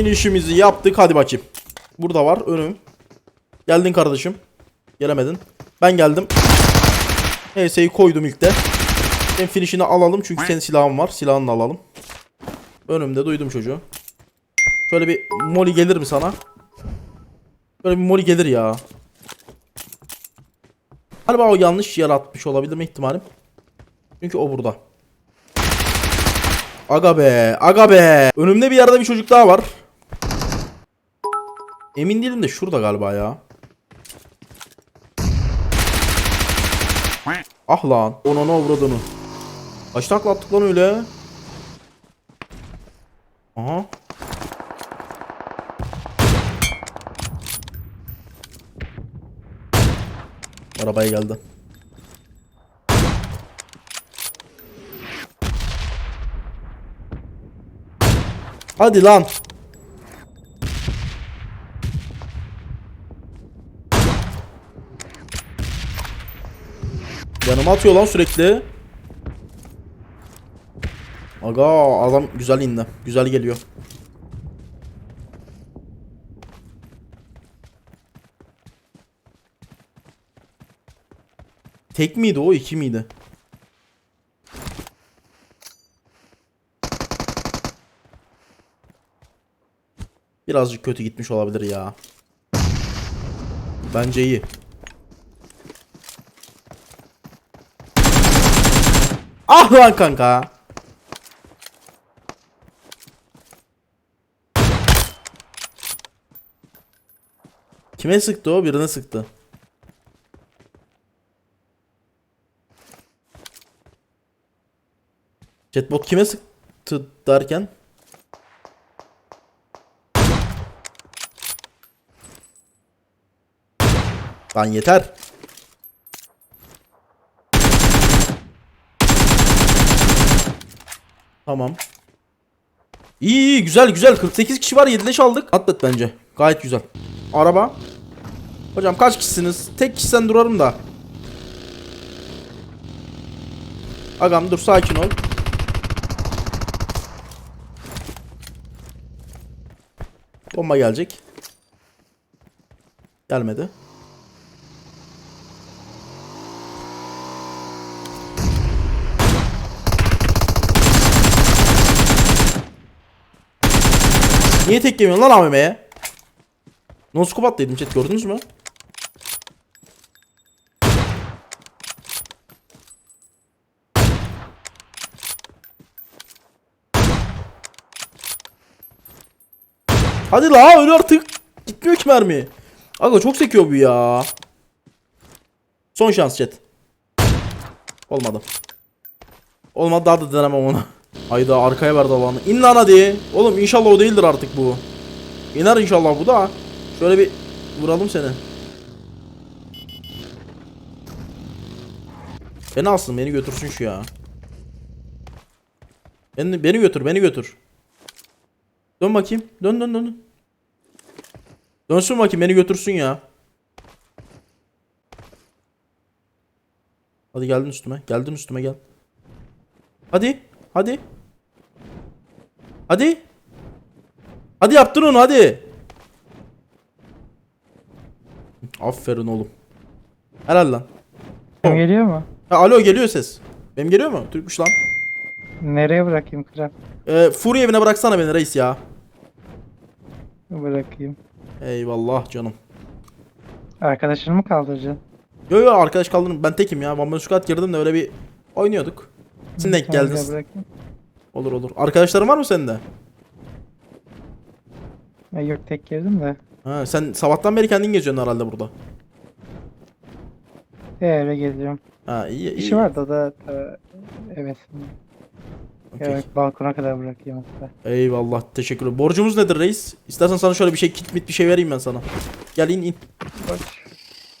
İnişimizi yaptık. Hadi bakayım. Burada var önüm. Geldin kardeşim. Gelemedin. Ben geldim. HS'yi koydum ilk de. Sen finishini alalım çünkü senin silahın var. Silahını alalım. Önümde duydum çocuğu. Şöyle bir moli gelir mi sana? Böyle bir moli gelir ya. Galiba o yanlış yer atmış olabilir mi ihtimalim? Çünkü o burada. Aga be, aga be. Önümde bir yerde bir çocuk daha var. Emin değilim de şurada galiba ya. Ah lan. Ona ne avradını. Kaç takla attık lan öyle? Aha. Arabaya geldi. Hadi lan. Yanıma atıyor lan sürekli. Aga adam güzel indi. Güzel geliyor. Tek miydi o iki miydi? Birazcık kötü gitmiş olabilir ya. Bence iyi. Ah lan kanka. Kime sıktı o? Birine sıktı. Chatbot kime sıktı derken? Lan yeter. Tamam. İyi iyi güzel güzel 48 kişi var 7 leş aldık. Atlet bence. Gayet güzel. Araba. Hocam kaç kişisiniz? Tek kişiden durarım da. Agam dur sakin ol. Bomba gelecek. Gelmedi. Niye tek yemiyorsun lan AVM'ye? No scope attıydım chat gördünüz mü? Hadi la öl artık. Gitmiyor ki mermi. Aga çok sekiyor bu ya. Son şans chat. Olmadı. Olmadı daha da denemem onu. Hayda arkaya verdi alanı. İn lan hadi. Oğlum inşallah o değildir artık bu. İner inşallah bu da. Şöyle bir vuralım seni. Beni alsın beni götürsün şu ya. Beni, beni götür beni götür. Dön bakayım. Dön dön dön. Dönsün bakayım beni götürsün ya. Hadi geldin üstüme. Geldin üstüme gel. Hadi. Hadi. Hadi. Hadi yaptın onu hadi. Aferin oğlum. Helal lan. Kim geliyor mu? Ha, alo geliyor ses. Benim geliyor mu? Türkmüş lan. Nereye bırakayım kral? Ee, Fury evine bıraksana beni reis ya. Bırakayım. Eyvallah canım. Arkadaşını mı kaldıracaksın? Yo yo arkadaş kaldırın ben tekim ya. Bamba squad girdim de öyle bir oynuyorduk. Sizin denk Tamam, geldiniz. gel bırakayım. Olur olur. Arkadaşların var mı senin de? Ya yok tek girdim de. Ha, sen sabahtan beri kendin geziyorsun herhalde burada. Eve geziyorum. Ha iyi iyi. İşi vardı o da ta, evet. Okey. Evet balkona kadar bırakayım hatta. Eyvallah teşekkür ederim. Borcumuz nedir reis? İstersen sana şöyle bir şey kit mit bir şey vereyim ben sana. Gel in in. Boş.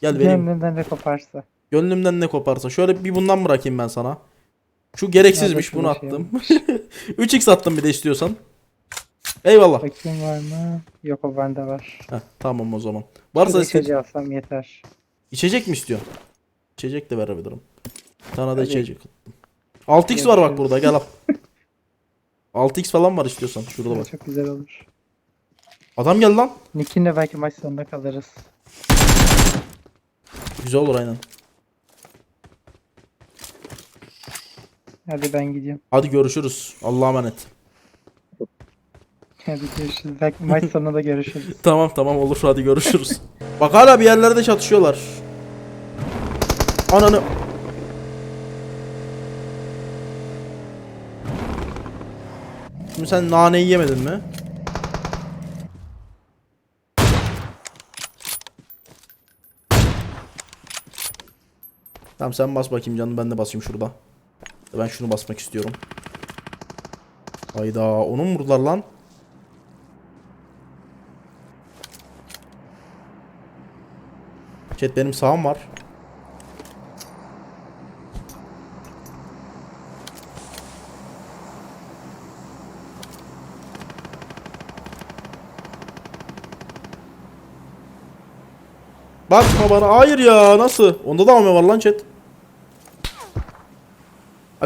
Gel vereyim. Gönlünden ne koparsa. Gönlümden ne koparsa. Şöyle bir bundan bırakayım ben sana. Şu gereksizmiş bunu şöyle attım. 3x attım bir de istiyorsan. Eyvallah. Bakayım var mı? Yok o bende var. Heh, tamam o zaman. Varsa içeceği alsam yeter. içecek mi istiyorsun? İçecek de verebilirim. Sana da Hadi. içecek. 6x var bak burada gel al. 6x falan var istiyorsan. Şurada bak. Çok güzel olur. Adam geldi lan. Nick'inle belki maç sonunda kalırız. Güzel olur aynen. Hadi ben gidiyorum. Hadi görüşürüz. Allah'a emanet. Hadi görüşürüz. Belki maç sonunda da görüşürüz. Tamam tamam olur hadi görüşürüz. Bak hala bir yerlerde çatışıyorlar. Ananı. Şimdi sen naneyi yemedin mi? Tamam sen bas bakayım canım ben de basayım şurada. Ben şunu basmak istiyorum. Hayda onu mu vurdular lan? Chat benim sağım var. Bakma bana. Hayır ya. Nasıl? Onda da AVM var lan chat.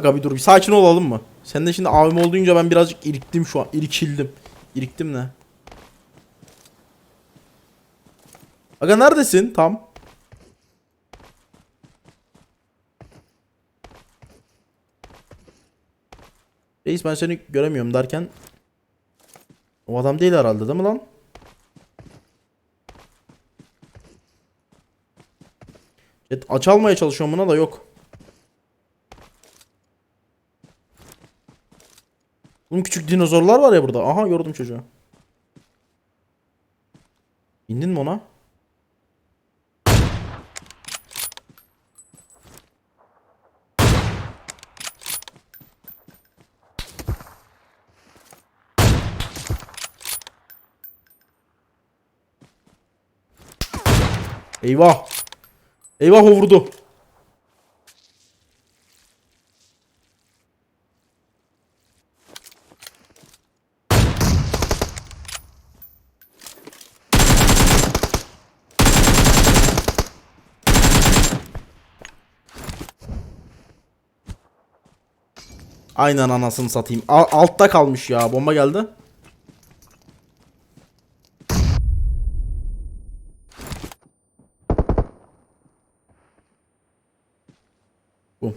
Aga bir dur. Bir sakin olalım mı? Sen de şimdi AVM olduğunca ben birazcık iriktim şu an. İrikildim. İriktim ne? Aga neredesin? Tam. Reis ben seni göremiyorum derken o adam değil herhalde değil mi lan? Evet, aç almaya çalışıyorum buna da yok. Bunun küçük dinozorlar var ya burada. Aha gördüm çocuğu. İndin mi ona? Eyvah. Eyvah o vurdu. Aynen anasını satayım. Al- altta kalmış ya. Bomba geldi. Bum.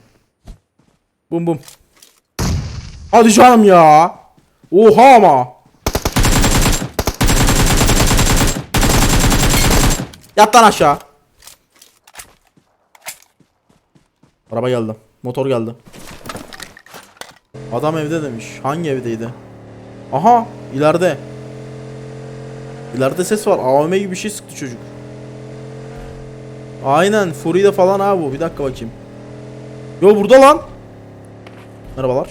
Bum bum. Hadi canım ya. Oha ama. Yat lan aşağı. Araba geldi. Motor geldi. Adam evde demiş. Hangi evdeydi? Aha ileride. İleride ses var. AVM gibi bir şey sıktı çocuk. Aynen. Fury'de falan ha bu. Bir dakika bakayım. Yo burada lan. Merhabalar.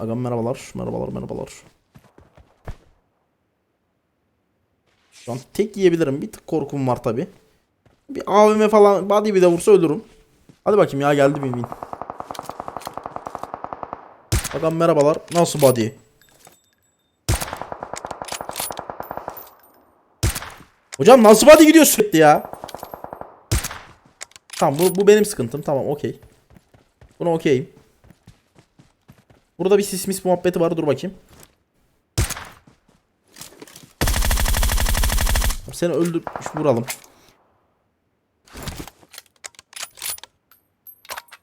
Agam merhabalar. Merhabalar merhabalar. Şu an tek yiyebilirim. Bir tık korkum var tabi. Bir AVM falan body bir de vursa ölürüm. Hadi bakayım ya geldi bin bin. Agam merhabalar. Nasıl body? Hocam nasıl body gidiyor sürekli ya? Tamam bu, bu benim sıkıntım. Tamam okey. Buna okeyim. Burada bir sismis muhabbeti var. Dur bakayım. Seni öldürmüş vuralım.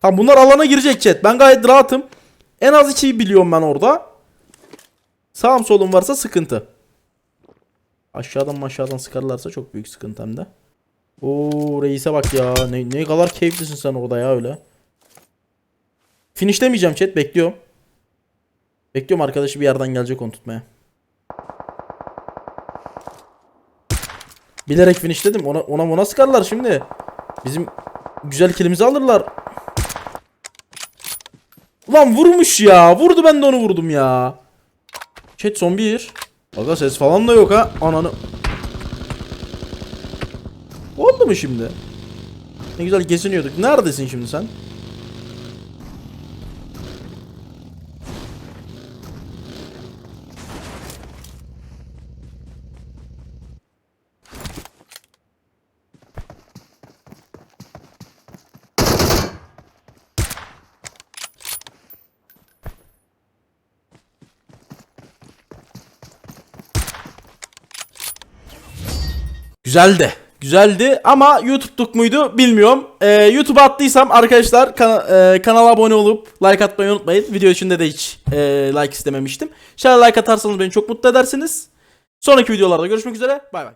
Tamam bunlar alana girecek chat. Ben gayet rahatım. En az ikiyi biliyorum ben orada. Sağım solum varsa sıkıntı. Aşağıdan aşağıdan sıkarlarsa çok büyük sıkıntı hem. Oo reise bak ya. Ne, ne kadar keyiflisin sen orada ya öyle. Finish demeyeceğim chat bekliyorum. Bekliyorum arkadaşı bir yerden gelecek onu tutmaya. Bilerek finish dedim. Ona ona ona sıkarlar şimdi. Bizim güzel kilimizi alırlar. Ulan vurmuş ya. Vurdu ben de onu vurdum ya. Chat son bir. Aga ses falan da yok ha. Ananı. Oldu mu şimdi? Ne güzel geziniyorduk. Neredesin şimdi sen? Güzeldi. Güzeldi ama YouTube'luk muydu bilmiyorum. Ee, YouTube'a attıysam arkadaşlar kana- e, kanala abone olup like atmayı unutmayın. Video içinde de hiç e, like istememiştim. Şöyle like atarsanız beni çok mutlu edersiniz. Sonraki videolarda görüşmek üzere. Bay bay.